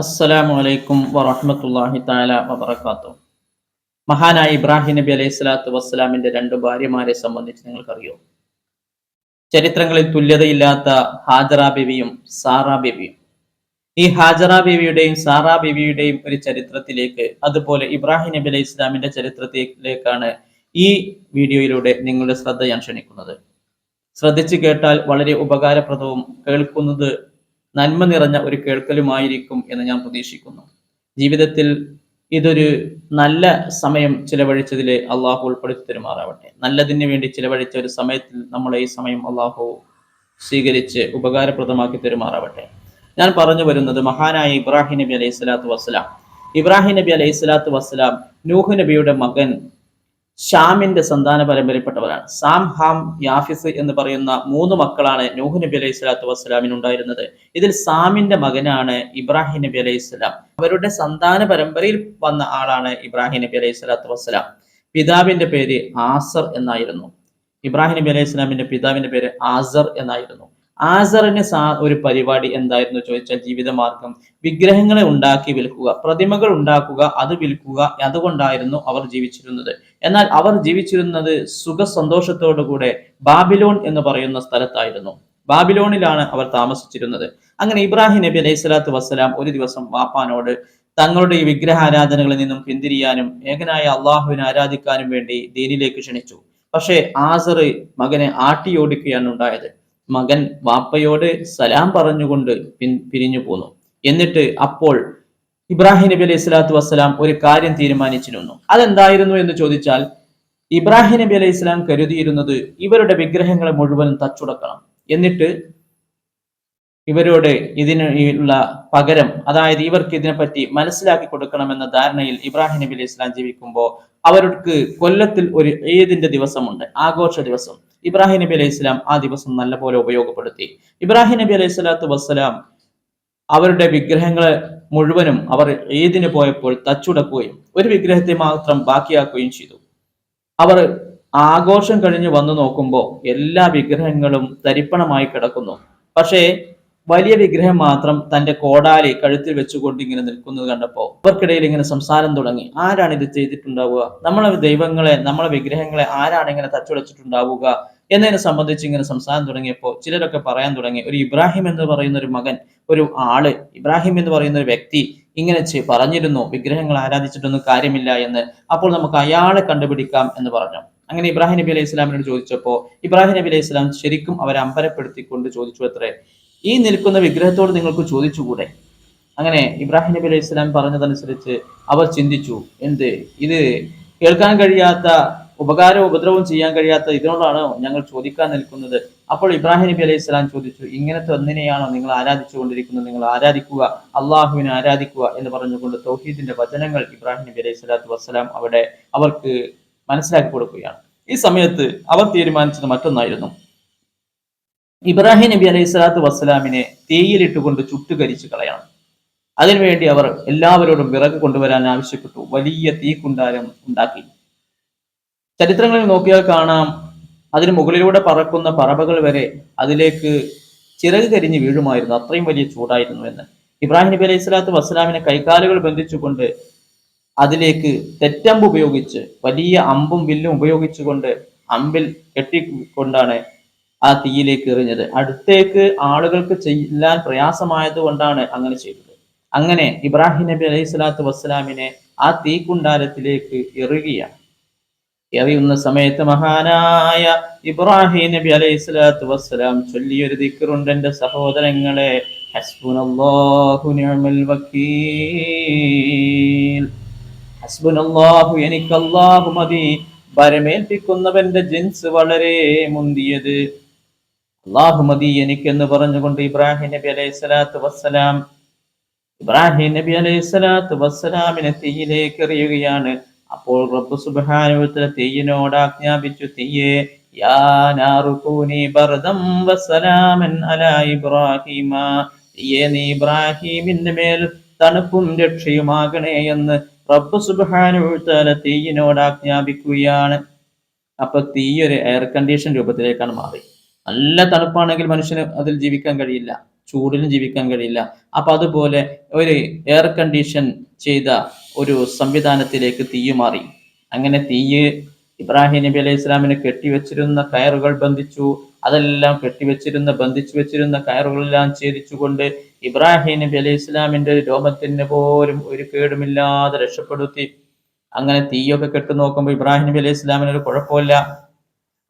അസ്സലാമു അലൈക്കും വറഹ്മത്തുള്ളാഹി താല വബറകാതുഹു. മഹാനായ ഇബ്രാഹിം നബി അലൈഹി സ്വലാത്തു വസ്സലാമിന്റെ രണ്ട് ഭാര്യമാരെ സംബന്ധിച്ച് നിങ്ങൾക്കറിയോ? ചരിത്രങ്ങളിൽ തുല്യതയില്ലാത്ത ഹാജറ ബിവിയും സാറ ബിവിയും ഈ ഹാജറ ബിവിയുടെയും സാറ ബിവിയുടെയും ഒരു ചരിത്രത്തിലേക്ക് അതുപോലെ ഇബ്രാഹിം നബി അലൈഹി ഇസ്ലാമിന്റെ ചരിത്രത്തിലേക്കാണ് ഈ വീഡിയോയിലൂടെ നിങ്ങളുടെ ശ്രദ്ധ ഞാൻ ക്ഷണിക്കുന്നത്. ശ്രദ്ധിച്ചു കേട്ടാൽ വളരെ ഉപകാരപ്രദവും കേൾക്കുന്നത് നന്മ നിറഞ്ഞ ഒരു കേൾക്കലുമായിരിക്കും എന്ന് ഞാൻ പ്രതീക്ഷിക്കുന്നു. ജീവിതത്തിൽ ഇതൊരു നല്ല സമയം ചിലവഴിച്ചതിൽ അള്ളാഹു ഉൾപ്പെടുത്തി തരുമാറാവട്ടെ. നല്ലതിന് വേണ്ടി ചിലവഴിച്ച ഒരു സമയത്തിൽ നമ്മളെ ഈ സമയം അള്ളാഹു സ്വീകരിച്ച് ഉപകാരപ്രദമാക്കി തരുമാറാവട്ടെ. ഞാൻ പറഞ്ഞു വരുന്നത് മഹാനായ ഇബ്രാഹിം നബി അലൈഹി സ്വലാത്തു വസ്സലാം. ഇബ്രാഹിം നബി അലൈഹി സ്വലാത്തു വസ്സലാം നൂഹ് നബിയുടെ മകൻ ഷാമിന്റെ സന്താന പരമ്പരയിൽപ്പെട്ടവരാണ്. സാം ഹാം യാഫിസ് എന്ന് പറയുന്ന മൂന്ന് മക്കളാണ് നൂഹ് നബി അലൈഹി സ്വലാത്തു വസ്സലാമിന് ഉണ്ടായിരുന്നത്. ഇതിൽ സാമിന്റെ മകനാണ് ഇബ്രാഹിം നബി അലൈഹി സ്വലാം. അവരുടെ സന്താന പരമ്പരയിൽ വന്ന ആളാണ് ഇബ്രാഹിം നബി അലൈഹി സ്വലാത്തു വസ്സലാം. പിതാവിന്റെ പേര് ആസർ എന്നായിരുന്നു. ഇബ്രാഹിം നബി അലൈഹി സ്വലാമിന്റെ പിതാവിന്റെ പേര് ആസർ എന്നായിരുന്നു. ആസറിന് സാ ഒരു പരിപാടി എന്തായിരുന്നു ചോദിച്ചാൽ ജീവിതമാർഗം. വിഗ്രഹങ്ങളെ ഉണ്ടാക്കി വിൽക്കുക പ്രതിമകൾ ഉണ്ടാക്കുക അത് വിൽക്കുക അതുകൊണ്ടായിരുന്നു അവർ ജീവിച്ചിരുന്നത്. എന്നാൽ അവർ ജീവിച്ചിരുന്നത് സുഖ സന്തോഷത്തോടുകൂടെ ബാബിലോൺ എന്ന് പറയുന്ന സ്ഥലത്തായിരുന്നു. ബാബിലോണിലാണ് അവർ താമസിച്ചിരുന്നത്. അങ്ങനെ ഇബ്രാഹിം നബി അലൈഹി സ്വലാത്തു വസ്സലാം ഒരു ദിവസം വാപ്പാനോട് തങ്ങളുടെ ഈ വിഗ്രഹാരാധനകളിൽ നിന്നും പിന്തിരിയാനും ഏകനായ അള്ളാഹുവിനെ ആരാധിക്കാനും വേണ്ടി ദീനിലേക്ക് ക്ഷണിച്ചു. പക്ഷേ ആസർ മകനെ ആട്ടിയോടിക്കുകയാണ് ഉണ്ടായത്. മകൻ വാപ്പയോട് സലാം പറഞ്ഞുകൊണ്ട് പിൻ പിരിഞ്ഞു പോന്നു എന്നിട്ട് അപ്പോൾ ഇബ്രാഹിം നബി അലൈഹി സ്വലാത്തു വസ്സലാം ഒരു കാര്യം തീരുമാനിച്ചിരുന്നു. അതെന്തായിരുന്നു എന്ന് ചോദിച്ചാൽ ഇബ്രാഹിം നബി അലൈഹി സ്വലാം കരുതിയിരുന്നത് ഇവരുടെ വിഗ്രഹങ്ങളെ മുഴുവനും തച്ചുടക്കണം. എന്നിട്ട് ഇവരോട് ഇതിനുള്ള പകരം അതായത് ഇവർക്ക് ഇതിനെപ്പറ്റി മനസ്സിലാക്കി കൊടുക്കണമെന്ന ധാരണയിൽ ഇബ്രാഹിം നബി അലൈഹി സ്വലാം ജീവിക്കുമ്പോൾ അവർക്ക് കൊല്ലത്തിൽ ഒരു ഏതിന്റെ ദിവസമുണ്ട് ആഘോഷ ദിവസം. ഇബ്രാഹിം നബി അലൈഹി സ്വലാം ആ ദിവസം നല്ലപോലെ ഉപയോഗപ്പെടുത്തി. ഇബ്രാഹിം നബി അലൈഹി സ്വലാത്തു വസ്സലാം അവരുടെ വിഗ്രഹങ്ങളെ മുഴുവനും അവർ ഏതിന് പോയപ്പോൾ തച്ചുടക്കുകയും ഒരു വിഗ്രഹത്തെ മാത്രം ബാക്കിയാക്കുകയും ചെയ്തു. അവർ ആഘോഷം കഴിഞ്ഞ് വന്നു നോക്കുമ്പോൾ എല്ലാ വിഗ്രഹങ്ങളും തരിപ്പണമായി കിടക്കുന്നു. പക്ഷേ വലിയ വിഗ്രഹം മാത്രം തന്റെ കോടാലി കഴുത്തിൽ വെച്ചുകൊണ്ട് ഇങ്ങനെ നിൽക്കുന്നത് കണ്ടപ്പോൾ അവർക്കിടയിൽ ഇങ്ങനെ സംസാരം തുടങ്ങി. ആരാണ് ഇത് ചെയ്തിട്ടുണ്ടാവുക? നമ്മളെ ദൈവങ്ങളെ നമ്മളെ വിഗ്രഹങ്ങളെ ആരാണ് ഇങ്ങനെ തച്ചുടച്ചിട്ടുണ്ടാവുക? എന്നതിനെ സംബന്ധിച്ച് ഇങ്ങനെ സംസാരം തുടങ്ങിയപ്പോൾ ചിലരൊക്കെ പറയാൻ തുടങ്ങി ഒരു ഇബ്രാഹിം എന്ന് പറയുന്ന ഒരു മകൻ ഒരു ആൾ ഇബ്രാഹിം എന്ന് പറയുന്ന ഒരു വ്യക്തി ഇങ്ങനെ പറഞ്ഞിരുന്നു വിഗ്രഹങ്ങൾ ആരാധിച്ചിട്ടൊന്നും കാര്യമില്ല എന്ന്. അപ്പോൾ നമുക്ക് അയാളെ കണ്ടുപിടിക്കാം എന്ന് പറഞ്ഞു. അങ്ങനെ ഇബ്രാഹിം നബി അലൈഹി ഇസ്ലാമിനോട് ചോദിച്ചപ്പോൾ ഇബ്രാഹിം നബി അലൈഹി ശരിക്കും അവരെ അമ്പരപ്പെടുത്തിക്കൊണ്ട് ചോദിച്ചു അത്രേ ഈ നിൽക്കുന്ന വിഗ്രഹത്തോട് നിങ്ങൾക്ക് ചോദിച്ചുകൂടെ? അങ്ങനെ ഇബ്രാഹിം നബി അലൈഹി ഇസ്ലാം പറഞ്ഞതനുസരിച്ച് അവർ ചിന്തിച്ചു എന്ത്? ഇത് കേൾക്കാൻ കഴിയാത്ത ഉപകാരവും ഉപദ്രവവും ചെയ്യാൻ കഴിയാത്ത ഇതിനോടാണ് ഞങ്ങൾ ചോദിക്കാൻ നിൽക്കുന്നത്. അപ്പോൾ ഇബ്രാഹിം നബി അലൈഹി സ്വലാം ചോദിച്ചു ഇങ്ങനത്തെ ഒന്നിനെയാണോ നിങ്ങൾ ആരാധിച്ചുകൊണ്ടിരിക്കുന്നത്? നിങ്ങൾ ആരാധിക്കുക? അള്ളാഹുവിനെ ആരാധിക്കുക? എന്ന് പറഞ്ഞുകൊണ്ട് തൗഹീദിന്റെ വചനങ്ങൾ ഇബ്രാഹിം നബി അലൈഹി സ്വലാത്തു വസ്സലാം അവിടെ അവർക്ക് മനസ്സിലാക്കി കൊടുക്കുകയാണ്. ഈ സമയത്ത് അവർ തീരുമാനിച്ചത് മറ്റൊന്നായിരുന്നു. ഇബ്രാഹിം നബി അലൈഹി സ്വലാത്തു വസ്സലാമിനെ തേയിലിട്ടുകൊണ്ട് ചുട്ടുകരിച്ച് കളയണം. അതിനുവേണ്ടി അവർ എല്ലാവരോടും വിറക് കൊണ്ടുവരാൻ ആവശ്യപ്പെട്ടു. വലിയ തീ കുണ്ടാരം ഉണ്ടാക്കി. ചരിത്രങ്ങളിൽ നോക്കിയാൽ കാണാം അതിന് മുകളിലൂടെ പറക്കുന്ന പറവകൾ വരെ അതിലേക്ക് ചിറക് കരിഞ്ഞ് വീഴുമായിരുന്നു. അത്രയും വലിയ ചൂടായിരുന്നു എന്ന്. ഇബ്രാഹിം നബി അലൈഹി സ്വലാത്തു വസ്സലാമിനെ കൈകാലുകൾ ബന്ധിച്ചുകൊണ്ട് അതിലേക്ക് തെറ്റമ്പ് ഉപയോഗിച്ച് വലിയ അമ്പും വില്ലും ഉപയോഗിച്ചുകൊണ്ട് അമ്പിൽ കെട്ടിക്കൊണ്ടാണ് ആ തീയിലേക്ക് എറിഞ്ഞത്. അടുത്തേക്ക് ആളുകൾക്ക് ചെയ്യാൻ പ്രയാസമായത് കൊണ്ടാണ് അങ്ങനെ ചെയ്തത്. അങ്ങനെ ഇബ്രാഹിം നബി അലൈഹി സ്വലാത്തു വസ്സലാമിനെ ആ തീക്കുണ്ടാരത്തിലേക്ക് എറിയുകയാണ്. എറിയുന്ന സമയത്ത് മഹാനായ ഇബ്രാഹിം നബി അലൈഹി സ്വലാത്തു വസ്സലാം ചൊല്ലിയൊരു ദിക്കറുണ്ട് എന്റെ സഹോദരങ്ങളെ. എനിക്ക് അള്ളാഹു മതി. ഭരമേൽപ്പിക്കുന്നവന്റെ ജിൻസ് വളരെ മുന്തിയത്. അള്ളാഹു മതി എനിക്കെന്ന് പറഞ്ഞുകൊണ്ട് ഇബ്രാഹിം നബി അലൈഹി സ്വലാത്തു വസ്സലാം ഇബ്രാഹിം നബി അലൈഹി സ്വലാത്തു വസ്സലാമിനെ തീയിലേക്ക് എറിയുകയാണ്. അപ്പോൾ റബ്ബ് സുബ്ഹാനഹു തെയ്യനോട് ആജ്ഞാപിച്ചു തെയ്യേ മേൽ തണുപ്പും രക്ഷയുമാകണേ എന്ന് റബ്ബ് സുബ്ഹാനഹു തീയിനോട് ആജ്ഞാപിക്കുകയാണ്. അപ്പൊ തീ ഒരു എയർ കണ്ടീഷൻ രൂപത്തിലേക്കാണ് മാറി. നല്ല തണുപ്പാണെങ്കിൽ മനുഷ്യന് അതിൽ ജീവിക്കാൻ കഴിയില്ല ചൂടിലും ജീവിക്കാൻ കഴിയില്ല. അപ്പൊ അതുപോലെ ഒരു എയർ കണ്ടീഷൻ ചെയ്ത ഒരു സംവിധാനത്തിലേക്ക് തീയ് മാറി. അങ്ങനെ തീയ് ഇബ്രാഹിം നബി അലൈഹി ഇസ്ലാമിനെ കെട്ടിവെച്ചിരുന്ന കയറുകൾ ബന്ധിച്ചു. അതെല്ലാം കെട്ടിവെച്ചിരുന്ന ബന്ധിച്ചു വെച്ചിരുന്ന കയറുകളെല്ലാം ഛേദിച്ചുകൊണ്ട് ഇബ്രാഹിം നബി അലൈഹി ഇസ്ലാമിന്റെ രോമത്തിന് പോലും ഒരു കേടുമില്ലാതെ രക്ഷപ്പെടുത്തി. അങ്ങനെ തീയൊക്കെ കെട്ടു നോക്കുമ്പോൾ ഇബ്രാഹിം നബി അലൈഹി ഇസ്ലാമിന് ഒരു കുഴപ്പമില്ല.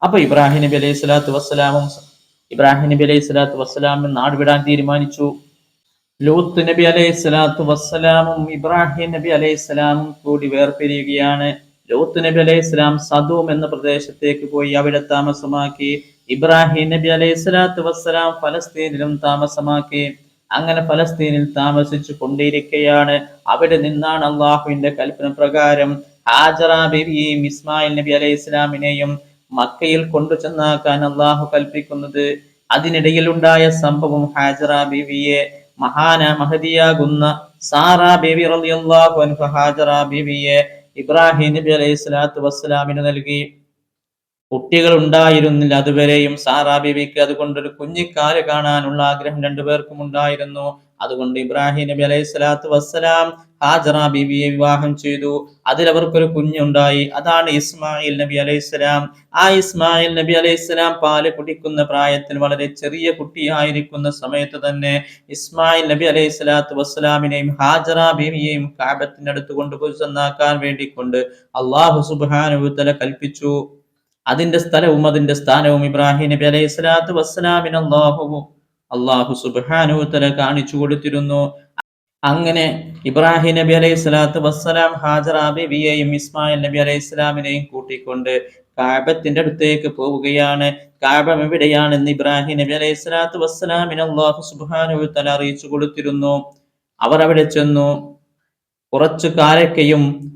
അപ്പൊ ഇബ്രാഹിം നബി അലൈഹി സ്വലാത്തു വസ്സലാമും ഇബ്രാഹിം നബി അലൈഹി സ്വലാത്തു വസ്സലാമും നാട് വിടാൻ തീരുമാനിച്ചു. ലൂത്ത് നബി അലൈഹി സ്വലാത്തു വസ്സലാമും ഇബ്രാഹിം നബി അലൈഹി സ്വലാമും കൂടി വേർപിരിയുകയാണ്. ലൂത്ത് നബി അലൈഹി സ്വലാം സദൂം എന്ന പ്രദേശത്തേക്ക് പോയി അവിടെ താമസമാക്കി. ഇബ്രാഹിം നബി അലൈഹി സ്വലാത്തു വസ്സലാം ഫലസ്തീനിലും താമസമാക്കി. അങ്ങനെ ഫലസ്തീനിൽ താമസിച്ചു കൊണ്ടിരിക്കുകയാണ് അവിടെ നിന്നാണ് അള്ളാഹുവിന്റെ കൽപ്പന പ്രകാരം ഹാജറ ബിബിയും ഇസ്മായിൽ നബി അലൈഹി ഇസ്ലാമിനെയും മക്കയിൽ കൊണ്ടുചെന്നാക്കാൻ അള്ളാഹു കൽപ്പിക്കുന്നത്. അതിനിടയിൽ ഉണ്ടായ സംഭവം ഹാജറ ബിവിയെ മഹാന മഹദിയാകുന്ന സാറാ ബേബി റളിയല്ലാഹു അൻഹ ഹാജറ ബിബിയെ ഇബ്രാഹിം നബി അലൈഹി സ്വലാത്തു വസ്സലാമിന് നൽകി. കുട്ടികൾ ഉണ്ടായിരുന്നില്ല അതുവരെയും സാറാ ബിബിക്ക് അതുകൊണ്ടൊരു കുഞ്ഞിക്കാൽ കാണാനുള്ള ആഗ്രഹം രണ്ടുപേർക്കും ഉണ്ടായിരുന്നു. അതുകൊണ്ട് ഇബ്രാഹിം നബി അലൈഹി സ്വലാത്തു വസ്സലാം ഹാജറ ബീവിയെ വിവാഹം ചെയ്തു. അതിൽ അവർക്കൊരു കുഞ്ഞുണ്ടായി. അതാണ് ഇസ്മായിൽ നബി അലൈഹി സ്വലാം ആ ഇസ്മായിൽ നബി അലൈഹി സ്വലാം പാൽ കുടിക്കുന്ന പ്രായത്തിൽ വളരെ ചെറിയ കുട്ടിയായിരിക്കുന്ന സമയത്ത് തന്നെ ഇസ്മായിൽ നബി അലൈഹി സ്വലാത്തു വസ്സലാമിനെയും ഹാജറ ബീവിയെയും കാബത്തിന്റെ അടുത്ത് കൊണ്ടുപോയി ചെന്നാക്കാൻ വേണ്ടിക്കൊണ്ട് അള്ളാഹു സുബാനുത്തല കൽപ്പിച്ചു. അതിന്റെ സ്ഥലവും അതിന്റെ സ്ഥാനവും ഇബ്രാഹിം നബി അലൈഹി സ്വലാത്തു വസ്സലാമിന് അള്ളാഹു അള്ളാഹു സുബാനുത്തല കാണിച്ചു കൊടുത്തിരുന്നു. അങ്ങനെ ഇബ്രാഹിം നബി അലൈഹി സ്വലാത്തു വസ്സലാം ഹാജറ ഇസ്മായിൽ നബി അലൈഹി സ്വലാമിനെയും കൂട്ടിക്കൊണ്ട് കാബത്തിന്റെ അടുത്തേക്ക് പോവുകയാണ്. കാബം എവിടെയാണെന്ന് ഇബ്രാഹിം നബി അലൈഹി സ്വലാത്തു വസ്സലാമിന് അള്ളാഹു സുബാനുത്തല അറിയിച്ചു കൊടുത്തിരുന്നു. അവർ അവിടെ ചെന്നു. കുറച്ചു കാരക്കയും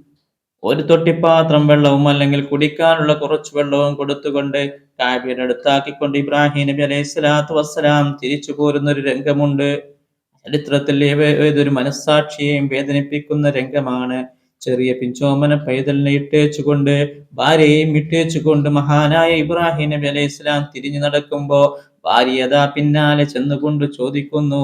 ഒരു തൊട്ടിപ്പാത്രം വെള്ളവും അല്ലെങ്കിൽ കുടിക്കാനുള്ള കുറച്ച് വെള്ളവും കൊടുത്തുകൊണ്ട് കാബിയുടെ അടുത്താക്കിക്കൊണ്ട് ഇബ്രാഹിം നബി അലൈഹി സ്വലാത്തു വസ്സലാം തിരിച്ചു പോരുന്ന ഒരു രംഗമുണ്ട്. ചരിത്രത്തിൽ ഏവ- ഏതൊരു മനസ്സാക്ഷിയെയും വേദനിപ്പിക്കുന്ന രംഗമാണ്. ചെറിയ പിഞ്ചോമന പൈതലിനെ ഇട്ടേച്ചുകൊണ്ട് ഭാര്യയെയും ഇട്ടേച്ചുകൊണ്ട് മഹാനായ ഇബ്രാഹിം നബി അലൈഹി ഇസ്ലാം തിരിഞ്ഞു നടക്കുമ്പോ ഭാര്യ അതാ പിന്നാലെ ചെന്നുകൊണ്ട് ചോദിക്കുന്നു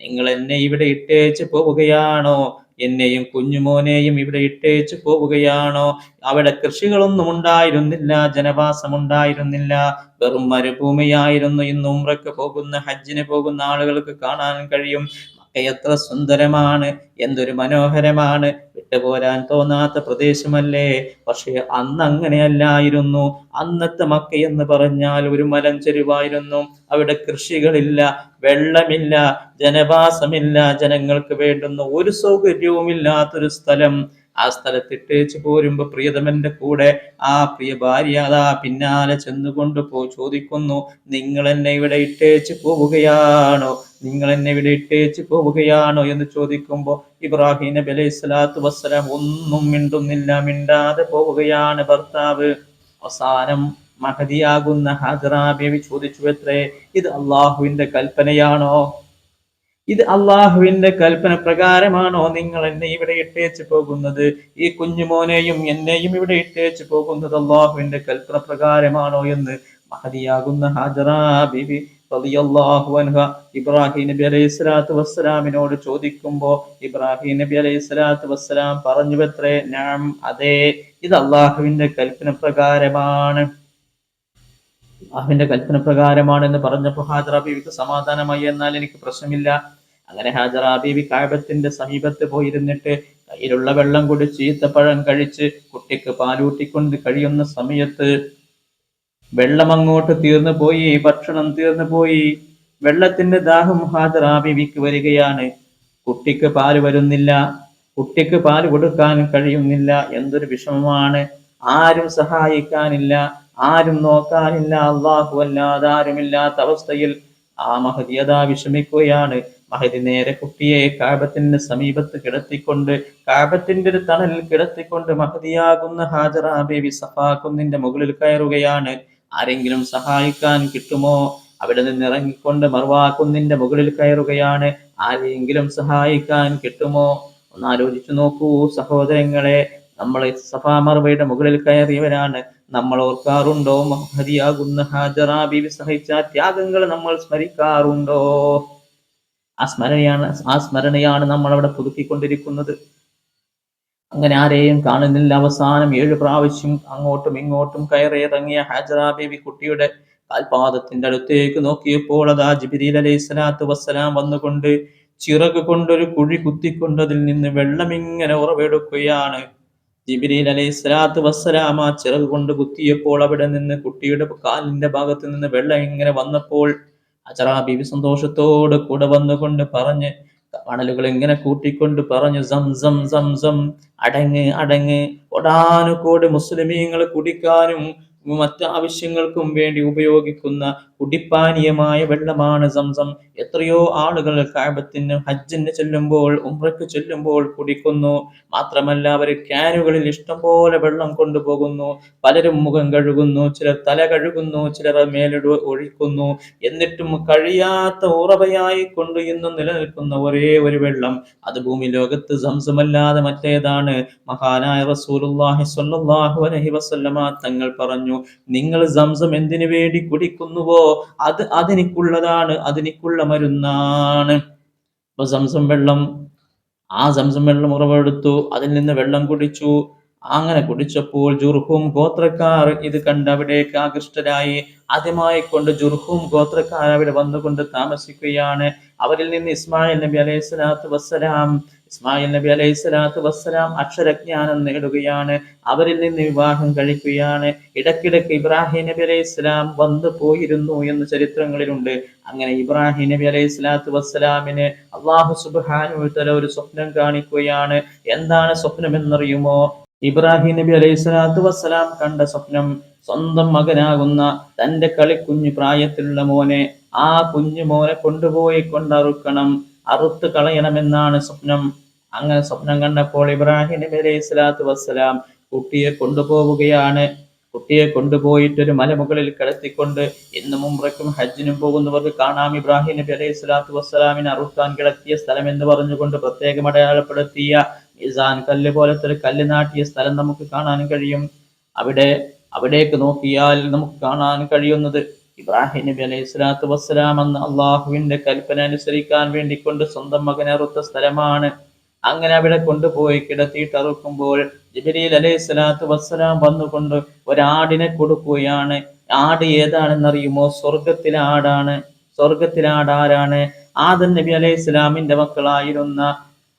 നിങ്ങൾ എന്നെ ഇവിടെ ഇട്ടേച്ച് പോവുകയാണോ? എന്നെയും കുഞ്ഞുമോനെയും ഇവിടെ ഇട്ടേച്ച് പോവുകയാണോ? അവിടെ കൃഷികളൊന്നും ഉണ്ടായിരുന്നില്ല ജനവാസം ഉണ്ടായിരുന്നില്ല വെറും മരുഭൂമിയായിരുന്നു ഇന്ന് ഉമ്രക്ക് പോകുന്ന ഹജ്ജിന് പോകുന്ന ആളുകൾക്ക് കാണാൻ കഴിയും. മക്ക എത്ര സുന്ദരമാണ് എന്തൊരു മനോഹരമാണ്. വിട്ടുപോരാൻ തോന്നാത്ത പ്രദേശമല്ലേ? പക്ഷേ അന്ന് അങ്ങനെയല്ലായിരുന്നു. അന്നത്തെ മക്ക എന്ന് പറഞ്ഞാൽ ഒരു മലഞ്ചെരുവായിരുന്നു അവിടെ കൃഷികളില്ല വെള്ളമില്ല ജനവാസമില്ല ജനങ്ങൾക്ക് വേണ്ടുന്ന ഒരു സൗകര്യവും ഇല്ലാത്തൊരു സ്ഥലം. ആ സ്ഥലത്തിട്ടേച്ച് പോരുമ്പോ പ്രിയതമന്റെ കൂടെ ആ പ്രിയ ഭാര്യ അതാ പിന്നാലെ ചെന്നുകൊണ്ട് പോ ചോദിക്കുന്നു നിങ്ങൾ എന്നെ ഇവിടെ ഇട്ടേച്ച് പോവുകയാണോ? നിങ്ങൾ എന്നെ ഇവിടെ ഇട്ടേച്ച് പോവുകയാണോ എന്ന് ചോദിക്കുമ്പോൾ ഇബ്രാഹിം നബി അലൈഹി സ്വലാത്തു വസ്സലാം ഒന്നും മിണ്ടുന്നില്ല മിണ്ടാതെ പോവുകയാണ് ഭർത്താവ്. അവസാനം മഹതിയാകുന്ന ഹാജറ ചോദിച്ചു എത്രേ ഇത് അള്ളാഹുവിന്റെ കൽപ്പനയാണോ? ഇത് അള്ളാഹുവിന്റെ കൽപ്പന പ്രകാരമാണോ നിങ്ങൾ എന്നെ ഇവിടെ ഇട്ടേച്ച് പോകുന്നത്? ഈ കുഞ്ഞുമോനെയും എന്നെയും ഇവിടെ ഇട്ടേച്ച് പോകുന്നത് അള്ളാഹുവിന്റെ കൽപ്പന പ്രകാരമാണോ എന്ന് മഹതിയാകുന്ന ഹാജറ അൻഹ. ഇബ്രാഹിം നബി അലൈഹി സ്വലാത്തു വസ്സലാമിനോട് ചോദിക്കുമ്പോ ഇബ്രാഹിം നബി അലൈഹി സ്വലാത്തു വസ്സലാം പറഞ്ഞു എത്രേ ഞാൻ അതെ ഇത് അള്ളാഹുവിന്റെ കൽപ്പന പ്രകാരമാണ്. അള്ളാഹുവിന്റെ കൽപ്പന പ്രകാരമാണെന്ന് പറഞ്ഞപ്പോൾ ഹാജറ ബീവിക്ക് സമാധാനമായി എന്നാൽ എനിക്ക് പ്രശ്നമില്ല. അങ്ങനെ ഹാജറ ബീവി കായബത്തിന്റെ സമീപത്ത് പോയിരുന്നിട്ട് കയ്യിലുള്ള വെള്ളം കുടിച്ച് ഈത്തപ്പഴം കഴിച്ച് കുട്ടിക്ക് പാലൂട്ടിക്കൊണ്ട് കഴിയുന്ന സമയത്ത് വെള്ളം അങ്ങോട്ട് തീർന്നു പോയി ഭക്ഷണം തീർന്നു പോയി. വെള്ളത്തിന്റെ ദാഹം ഹാജറാബീവിക്ക് വരികയാണ്. കുട്ടിക്ക് പാൽ വരുന്നില്ല. കുട്ടിക്ക് പാൽ കൊടുക്കാൻ കഴിയുന്നില്ല. എന്തൊരു വിഷമമാണ്. ആരും സഹായിക്കാനില്ല. ആരും നോക്കാനില്ല. അള്ളാഹു അല്ലാതെ ആരുമില്ലാത്ത അവസ്ഥയിൽ ആ മഹദിയത വിഷമിക്കുകയാണ്. മഹതി നേരെ കുട്ടിയെ കാബത്തിന്റെ സമീപത്ത് കിടത്തിക്കൊണ്ട് കാബത്തിന്റെ ഒരു തണലിൽ കിടത്തിക്കൊണ്ട് മഹതിയാകുന്ന ഹാജറ ബേബി സഫാ കുന്നിന്റെ മുകളിൽ കയറുകയാണ്. ആരെങ്കിലും സഹായിക്കാൻ കിട്ടുമോ? അവിടെ നിന്ന് ഇറങ്ങിക്കൊണ്ട് മറുവാക്കുന്നിന്റെ മുകളിൽ കയറുകയാണ്. ആരെങ്കിലും സഹായിക്കാൻ കിട്ടുമോ? ഒന്ന് ആലോചിച്ചു നോക്കൂ സഹോദരങ്ങളെ. നമ്മൾ സഫാ മർവയുടെ മുകളിൽ കയറിയവരാണ്. നമ്മൾ ഓർക്കാറുണ്ടോ? മഹതിയാകുന്ന ഹാജറ ബീവി സഹിച്ച ത്യാഗങ്ങൾ നമ്മൾ സ്മരിക്കാറുണ്ടോ? ആ സ്മരണയാണ് ആ സ്മരണയാണ് നമ്മൾ അവിടെ പുതുക്കിക്കൊണ്ടിരിക്കുന്നത്. അങ്ങനെ ആരെയും കാണുന്നില്ല. അവസാനം ഏഴ് പ്രാവശ്യം അങ്ങോട്ടും ഇങ്ങോട്ടും കയറിയിറങ്ങിയ ഹാജറ ബേബി കുട്ടിയുടെ കാൽപാദത്തിന്റെ അടുത്തേക്ക് നോക്കിയപ്പോൾ അതാ ജിബിരിൽ അലൈഹി സ്വലാത്തു വസ്സലാം വന്നുകൊണ്ട് ചിറക് കൊണ്ടൊരു കുഴി കുത്തിക്കൊണ്ടതിൽ നിന്ന് വെള്ളം ഇങ്ങനെ ഉറവെടുക്കുകയാണ്. ജിബിരിൽ അലൈഹി സ്വലാത്തു വസ്സലാം ആ ചിറക് കൊണ്ട് കുത്തിയപ്പോൾ അവിടെ നിന്ന് കുട്ടിയുടെ കാലിന്റെ ഭാഗത്ത് നിന്ന് വെള്ളം ഇങ്ങനെ വന്നപ്പോൾ അജറാ ബീബി സന്തോഷത്തോട് കൂടെ വന്നുകൊണ്ട് പറഞ്ഞ് മണലുകൾ ഇങ്ങനെ കൂട്ടിക്കൊണ്ട് പറഞ്ഞു സം സം സം സം അടങ്ങ് അടങ്ങ് ഒടാനുകോട് മുസ്ലിമീങ്ങൾ കുടിക്കാനും മറ്റ് ആവശ്യങ്ങൾക്കും വേണ്ടി ഉപയോഗിക്കുന്ന കുടിപ്പാനീയമായ വെള്ളമാണ് സംസം. എത്രയോ ആളുകൾ കാബത്തിന് ഹജ്ജിന് ചെല്ലുമ്പോൾ ഉംറയ്ക്ക് ചെല്ലുമ്പോൾ കുടിക്കുന്നു. മാത്രമല്ല അവർ ക്യാനുകളിൽ ഇഷ്ടംപോലെ വെള്ളം കൊണ്ടുപോകുന്നു. പലരും മുഖം കഴുകുന്നു ചിലർ തല കഴുകുന്നു ചിലർ മേലിട ഒഴിക്കുന്നു. എന്നിട്ടും കഴിയാത്ത ഉറവയായി കൊണ്ട് ഇന്നും നിലനിൽക്കുന്ന ഒരേ ഒരു വെള്ളം. അത് ഭൂമി ലോകത്ത് സംസമല്ലാതെ മറ്റേതാണ്. മഹാനായ റസൂലുല്ലാഹി സ്വല്ലല്ലാഹു അലൈഹി വസല്ലമ തങ്ങൾ പറഞ്ഞു നിങ്ങൾ സംസം എന്തിനു വേണ്ടി കുടിക്കുന്നുവോ? അത് അതിനിക്കുള്ളതാണ് അതിനിക്കുള്ള മരുന്നാണ്. അപ്പൊ സംസം വെള്ളം ആ സംസം വെള്ളം ഉറവെടുത്തു അതിൽ നിന്ന് വെള്ളം കുടിച്ചു. അങ്ങനെ കുടിച്ചപ്പോൾ ജുർഹും ഗോത്രക്കാർ ഇത് കണ്ട് അവിടേക്ക് ആകൃഷ്ടരായി. ആദ്യമായി കൊണ്ട് ജുർഹും ഗോത്രക്കാർ അവിടെ വന്നുകൊണ്ട് താമസിക്കുകയാണ്. അവരിൽ നിന്ന് ഇസ്മായിൽ നബി അലൈഹി സ്വലാത്തു വസ്സലാം ഇസ്മായിൽ നബി അലൈഹി സ്വലാത്തു വസ്സലാം അക്ഷരജ്ഞാനം നേടുകയാണ്. അവരിൽ നിന്ന് വിവാഹം കഴിക്കുകയാണ്. ഇടക്കിടക്ക് ഇബ്രാഹിം നബി അലൈഹി സ്വലാം വന്നു പോയിരുന്നു എന്ന് ചരിത്രങ്ങളിലുണ്ട്. അങ്ങനെ ഇബ്രാഹിം നബി അലൈഹി സ്വലാത്തു വസ്സലാമിന് അള്ളാഹു സുബാനു തല ഒരു സ്വപ്നം കാണിക്കുകയാണ്. എന്താണ് സ്വപ്നം എന്നറിയുമോ ഇബ്രാഹിം നബി അലൈഹി സ്വലാത്തു വസ്സലാം കണ്ട സ്വപ്നം സ്വന്തം മകനാകുന്ന തന്റെ കളിക്കുഞ്ഞു പ്രായത്തിലുള്ള മോനെ ആ കുഞ്ഞു മോനെ കൊണ്ടുപോയി കൊണ്ടറുക്കണം അറുത്ത് കളയണമെന്നാണ് സ്വപ്നം. അങ്ങനെ സ്വപ്നം കണ്ടപ്പോൾ ഇബ്രാഹിം നബി അലൈഹി സ്വലാത്തു വസ്സലാം കുട്ടിയെ കൊണ്ടുപോവുകയാണ്. കുട്ടിയെ കൊണ്ടുപോയിട്ട് ഒരു മലമുകളിൽ കിടത്തിക്കൊണ്ട് ഇന്നും മുമ്പ്രക്കും ഹജ്ജിനും പോകുന്നവർക്ക് കാണാം. ഇബ്രാഹിം നബി അലൈഹി സ്വലാത്തു വസ്സലാമിനെ അറുക്കാൻ കിടത്തിയ സ്ഥലം എന്ന് പറഞ്ഞുകൊണ്ട് പ്രത്യേകം അടയാളപ്പെടുത്തിയ മിസാൻ കല്ല് പോലത്തെ ഒരു കല്ല് നാട്ടിയ സ്ഥലം നമുക്ക് കാണാൻ കഴിയും. അവിടെ അവിടേക്ക് നോക്കിയാൽ നമുക്ക് കാണാൻ കഴിയുന്നത് ഇബ്രാഹിം നബി അലൈഹി സ്വലാത്തു വസ്സലാം എന്ന അള്ളാഹുവിന്റെ കൽപ്പന അനുസരിക്കാൻ വേണ്ടി കൊണ്ട് സ്വന്തം മകനെ അറുത്ത സ്ഥലമാണ്. അങ്ങനെ അവിടെ കൊണ്ടുപോയി കിടത്തിയിട്ട് അറുക്കുമ്പോൾ ജിബിരിയിൽ അലൈഹി സ്വലാത്തു വസ്സലാം വന്നുകൊണ്ട് ഒരാടിനെ കൊടുക്കുകയാണ്. ആട് ഏതാണെന്നറിയുമോ? സ്വർഗത്തിലെ ആടാണ്. സ്വർഗത്തിലെ ആടാരാണ് ആദൻ നബി അലൈഹി സ്വലാമിന്റെ മക്കളായിരുന്ന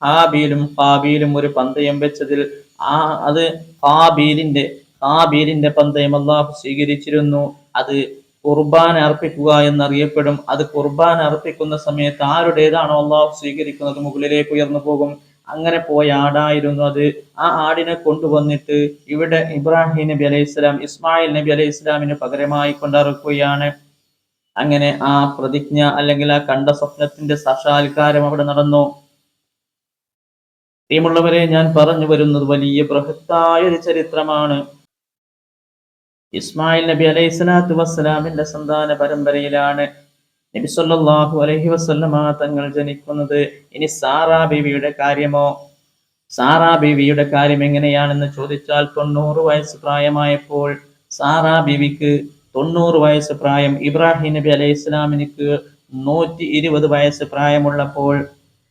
ഹാബീലും ഹാബീലും ഒരു പന്തയം വെച്ചതിൽ ആ അത് ഹാബീലിന്റെ ഹാബീലിന്റെ പന്തയം അള്ളാഹു സ്വീകരിച്ചിരുന്നു. അത് കുർബാൻ അർപ്പിക്കുക എന്നറിയപ്പെടും. അത് കുർബാൻ അർപ്പിക്കുന്ന സമയത്ത് ആരുടേതാണോ അള്ളാഹു സ്വീകരിക്കുന്നത് മുകളിലേക്ക് ഉയർന്നു പോകും. അങ്ങനെ പോയ ആടായിരുന്നു അത്. ആ ആടിനെ കൊണ്ടുവന്നിട്ട് ഇവിടെ ഇബ്രാഹിം നബി അലൈഹി ഇസ്ലാം ഇസ്മായിൽ നബി അലൈഹി ഇസ്ലാമിന് പകരമായി കൊണ്ടിറക്കുകയാണ്. അങ്ങനെ ആ പ്രതിജ്ഞ അല്ലെങ്കിൽ ആ കണ്ട സ്വപ്നത്തിന്റെ സാക്ഷാത്കാരം അവിടെ നടന്നു. പ്രിയമുള്ളവരെ ഞാൻ പറഞ്ഞു വരുന്നത് വലിയ ബൃഹത്തായ ഒരു ചരിത്രമാണ്. ഇസ്മായിൽ നബി അലൈഹി സ്വലാത്തു വസ്സലാമിന്റെ സന്താന പരമ്പരയിലാണ് നബി സല്ലാഹു അലഹി വസല്ലമ തങ്ങൾ ജനിക്കുന്നത്. ഇനി സാറാ ബീവിയുടെ കാര്യമോ? സാറാ ബീവിയുടെ കാര്യം എങ്ങനെയാണെന്ന് ചോദിച്ചാൽ തൊണ്ണൂറ് വയസ്സ് പ്രായമായപ്പോൾ സാറാ ബീവിക്ക് തൊണ്ണൂറ് വയസ്സ് പ്രായം ഇബ്രാഹിം നബി അലൈഹി ഇസ്ലാമിനിക്ക് നൂറ്റി ഇരുപത് വയസ്സ് പ്രായമുള്ളപ്പോൾ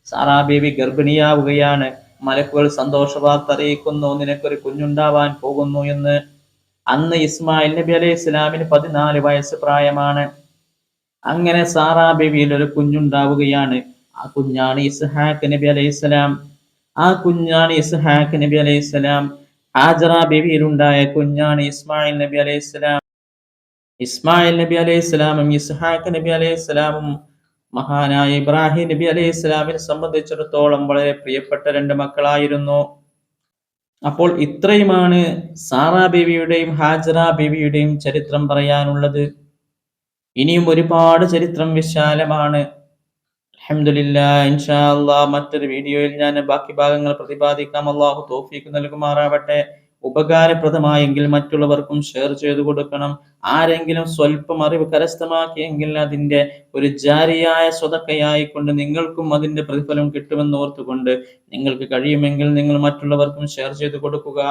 സാറാ ബീവി ഗർഭിണിയാവുകയാണ്. മലക്കുകൾ സന്തോഷവാർത്ത അറിയിക്കുന്നു നിനക്കൊരു കുഞ്ഞുണ്ടാവാൻ പോകുന്നു എന്ന് അന്ന് ഇസ്മായിൽ നബി അലൈഹി ഇസ്ലാമിന് പതിനാല് വയസ്സ് പ്രായമാണ്. അങ്ങനെ സാറാ ബേബിയിൽ ഒരു കുഞ്ഞുണ്ടാവുകയാണ്. ആ കുഞ്ഞാണ് ഇസ്ഹാഖ് നബി അലൈഹി ഇസ്ലാം ആ കുഞ്ഞാണ് ഇസ്ഹാഖ് നബി അലൈഹി ഇസ്ലാം ഹാജറ ബിവിയിലുണ്ടായ കുഞ്ഞാണ് ഇസ്മായിൽ നബി അലൈഹി ഇസ്ലാം ഇസ്മായിൽ നബി അലൈഹി ഇസ്ലാമും ഇസ്ഹാഖ് നബി അലൈഹി സ്വലാമും മഹാനായ ഇബ്രാഹിം നബി അലൈഹി ഇസ്ലാമിനെ സംബന്ധിച്ചിടത്തോളം വളരെ പ്രിയപ്പെട്ട രണ്ട് മക്കളായിരുന്നു. അപ്പോൾ ഇത്രയുമാണ് സാറാ ബീവിയുടെയും ഹാജറ ബീവിയുടെയും ചരിത്രം പറയാനുള്ളത്. ഇനിയും ഒരുപാട് ചരിത്രം വിശാലമാണ്. അഹമ്മദില്ല ഇൻഷാ അള്ളാഹ് മറ്റൊരു വീഡിയോയിൽ ഞാൻ ബാക്കി ഭാഗങ്ങൾ പ്രതിപാദിക്കാം. അള്ളാഹു തോഫീക്ക് നൽകുമാറാവട്ടെ. ഉപകാരപ്രദമായെങ്കിൽ മറ്റുള്ളവർക്കും ഷെയർ ചെയ്തു കൊടുക്കണം. ആരെങ്കിലും സ്വല്പം അറിവ് കരസ്ഥമാക്കിയെങ്കിൽ അതിന്റെ ഒരു ജാരിയായ സ്വതക്കയായിക്കൊണ്ട് നിങ്ങൾക്കും അതിന്റെ പ്രതിഫലം കിട്ടുമെന്ന് ഓർത്തുകൊണ്ട് നിങ്ങൾക്ക് കഴിയുമെങ്കിൽ നിങ്ങൾ മറ്റുള്ളവർക്കും ഷെയർ ചെയ്തു കൊടുക്കുക.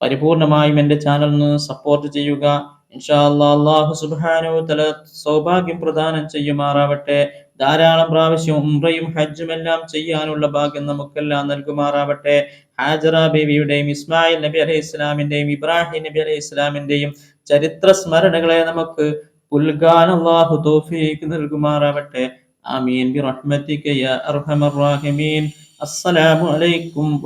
പരിപൂർണമായും എന്റെ ചാനൽ ഒന്ന് സപ്പോർട്ട് ചെയ്യുക. ഇൻഷാ അള്ളാഹു സുബാനു തല സൗഭാഗ്യം പ്രദാനം ചെയ്യുമാറാവട്ടെ. ധാരാളം പ്രാവശ്യം ഉംറയും ഹജ്ജും എല്ലാം ചെയ്യാനുള്ള ഭാഗ്യം നമുക്കെല്ലാം നൽകുമാറാവട്ടെ. ഹാജറ ബേബിയുടെയും ഇസ്മായിൽ നബി അലൈഹി ഇസ്ലാമിന്റെയും ഇബ്രാഹിം നബി അലൈഹി ഇസ്ലാമിന്റെയും ചരിത്ര സ്മരണകളെ നമുക്ക് പുൽകാൻ തോഫീക്ക് നൽകുമാറാവട്ടെ. ആമീൻ. ബിറഹ്മതിക റാഹിമീൻ. അസ്സലാമു അലൈക്കും